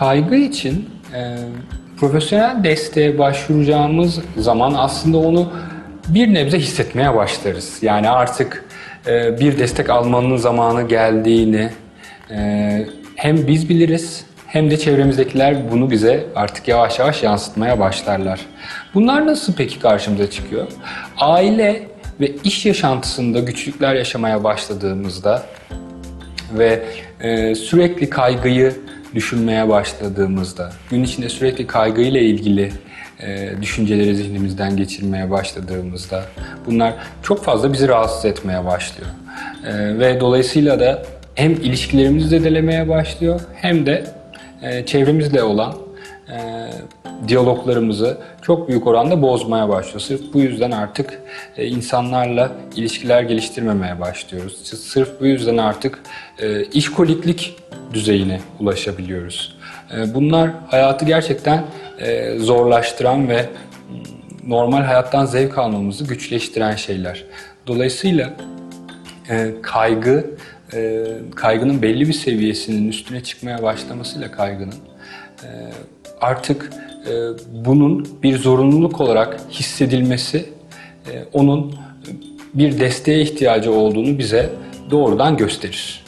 Kaygı için e, profesyonel desteğe başvuracağımız zaman aslında onu bir nebze hissetmeye başlarız. Yani artık e, bir destek almanın zamanı geldiğini e, hem biz biliriz hem de çevremizdekiler bunu bize artık yavaş yavaş yansıtmaya başlarlar. Bunlar nasıl peki karşımıza çıkıyor? Aile ve iş yaşantısında güçlükler yaşamaya başladığımızda ve e, sürekli kaygıyı düşünmeye başladığımızda, gün içinde sürekli kaygıyla ilgili e, düşünceleri zihnimizden geçirmeye başladığımızda bunlar çok fazla bizi rahatsız etmeye başlıyor. E, ve dolayısıyla da hem ilişkilerimizi zedelemeye başlıyor hem de e, çevremizle olan e, diyaloglarımızı çok büyük oranda bozmaya başlıyor. Sırf bu yüzden artık e, insanlarla ilişkiler geliştirmemeye başlıyoruz. Sırf bu yüzden artık e, işkoliklik düzeyine ulaşabiliyoruz. E, bunlar hayatı gerçekten zorlaştıran ve mm, normal hayattan zevk almamızı güçleştiren şeyler. Dolayısıyla kaygı, kaygının belli bir seviyesinin üstüne çıkmaya başlamasıyla kaygının artık bunun bir zorunluluk olarak hissedilmesi e, onun bir desteğe ihtiyacı olduğunu bize doğrudan gösterir.